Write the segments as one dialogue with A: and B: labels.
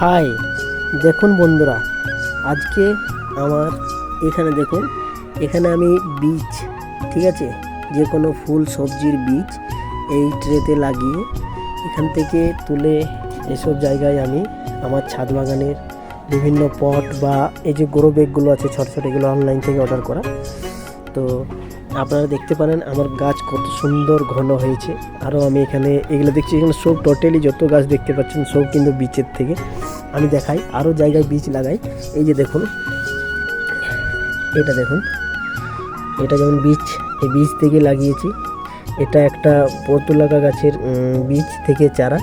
A: High, দেখুন বন্ধুরা, আজকে আমার এখানে দেখুন, এখানে আমি বীজ, ঠিক আছে? যে কোনো ফুল, সবজির বীজ এই ট্রেতে লাগিয়ে এখান থেকে তুলে এসব জায়গায় আমি আমার ছাদ বাগানের বিভিন্ন পট বা এই যে গ্রো ব্যাগগুলো আছে, ছোট ছোট, এগুলো অনলাইন থেকে অর্ডার করা। তো আপনারা দেখতে পারেন আমার গাছ কত সুন্দর ঘন হয়েছে। আরও আমি এখানে এগুলো দেখছি, এখানে সব টোটালি যত গাছ দেখতে পাচ্ছেন, সব কিন্তু বীজের থেকে। আমি দেখাই আরও জায়গায় বীজ লাগাই। এই যে দেখুন, এটা দেখুন, এটা যেমন বীজ এই বীজ থেকে লাগিয়েছি। এটা একটা পর্তুলাকা গাছের বীজ থেকে চারা।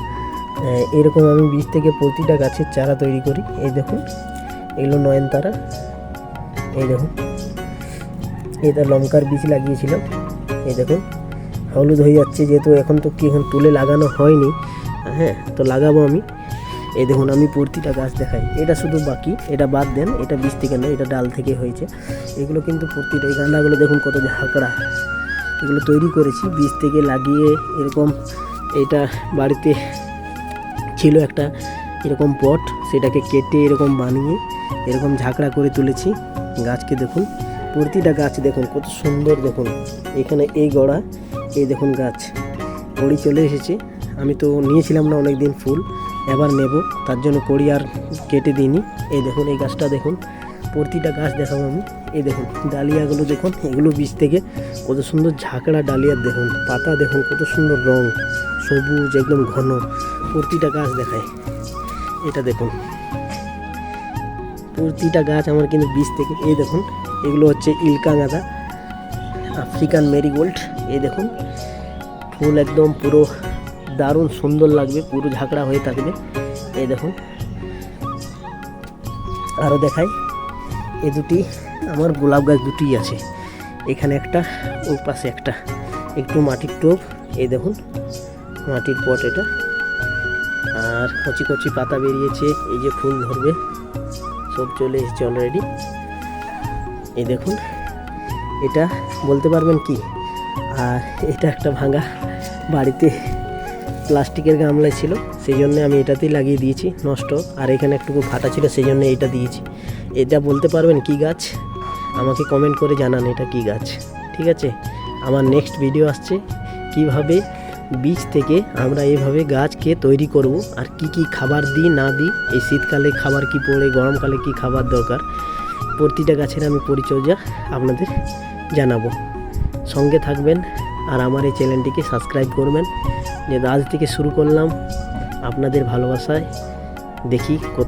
A: এরকম আমি বীজ থেকে প্রতিটা গাছের চারা তৈরি করি। এই দেখুন, এগুলো নয়নতারা। এই দেখুন এটা লঙ্কার বীজ লাগিয়েছিলাম এই দেখুন, হলুদ হয়ে যাচ্ছে যেহেতু এখন তো কি এখন তুলে লাগানো হয়নি হ্যাঁ তো লাগাবো আমি। এই দেখুন, আমি প্রতিটা গাছ দেখাই। এটা শুধু বাকি, এটা বাদ দেন, এটা বীজ থেকে নয়, এটা ডাল থেকে হয়েছে। এগুলো কিন্তু প্রতিটা এই গাঁদাগুলো দেখুন কত ঝাঁকড়া এগুলো তৈরি করেছি, বীজ থেকে লাগিয়ে এরকম এটা বাড়িতে ছিল একটা এরকম পট, সেটাকে কেটে এরকম বানিয়ে এরকম ঝাঁকড়া করে তুলেছি। গাছকে দেখুন প্রতিটা গাছ, দেখুন কত সুন্দর, দেখুন। এখানে এই গড়া, এই দেখুন গাছ। কড়ি চলে এসেছে। আমি তো নিয়েছিলাম না অনেক দিন ফুল, এবার নেব। তার জন্য কড়ি আর কেটে দিইনি। এই দেখুন, এই গাছটা দেখুন। প্রতিটা গাছ দেখাবো আমি। এই দেখুন, ডালিয়াগুলো দেখুন, এগুলো বীজ থেকে কত সুন্দর ঝাঁকড়া ডালিয়ার দেখুন। পাতা দেখুন, কত সুন্দর রং। সবুজ, একদম ঘন। প্রতিটা গাছ দেখায়। এটা দেখুন। প্রতিটা গাছ আমার কিন্তু বীজ থেকে, এই দেখুন, এগুলো হচ্ছে ইলকা গাঁদা, আফ্রিকান মেরিগোল্ড, এই দেখুন, ফুল একদম পুরো দারুণ সুন্দর লাগবে, পুরো ঝাঁকড়া হয়ে থাকবে, এই দেখুন। আরও দেখাই, এ দুটি, আমার গোলাপ গাছ দুটিই আছে, এখানে একটা ওই পাশে একটা, একটু মাটির টোপ, এই দেখুন, মাটির পট এটা, আর কচি কচি পাতা বেরিয়েছে, এই যে ফুল ধরবে সব চলে এসেছে অলরেডি এই দেখুন, এটা বলতে পারবেন কি? আর এটা একটা ভাঙা বাড়িতে প্লাস্টিকের গামলা ছিল, সেই জন্য আমি এটাতেই লাগিয়ে দিয়েছি, নষ্ট। আর এখানে একটুকু ফাটা ছিল, সেই জন্য এটা দিয়েছি। এটা বলতে পারবেন কি গাছ? আমাকে কমেন্ট করে জানান এটা কি গাছ। ঠিক আছে? আমার নেক্সট ভিডিও আসছে, কীভাবে বীজ থেকে আমরা এভাবে গাছকে তৈরি করব। আর কি কি খাবার দিই, না দিই, এই শীতকালে খাবার কি পড়ে, গরমকালে কি খাবার দরকার, প্রতিটা গাছের আমি পরিচর্যা আপনাদের জানাব। সঙ্গে থাকবেন আর আমার এই চ্যানেলটিকে সাবস্ক্রাইব করবেন। যে আজ থেকে শুরু করলাম আপনাদের ভালোবাসায়, দেখি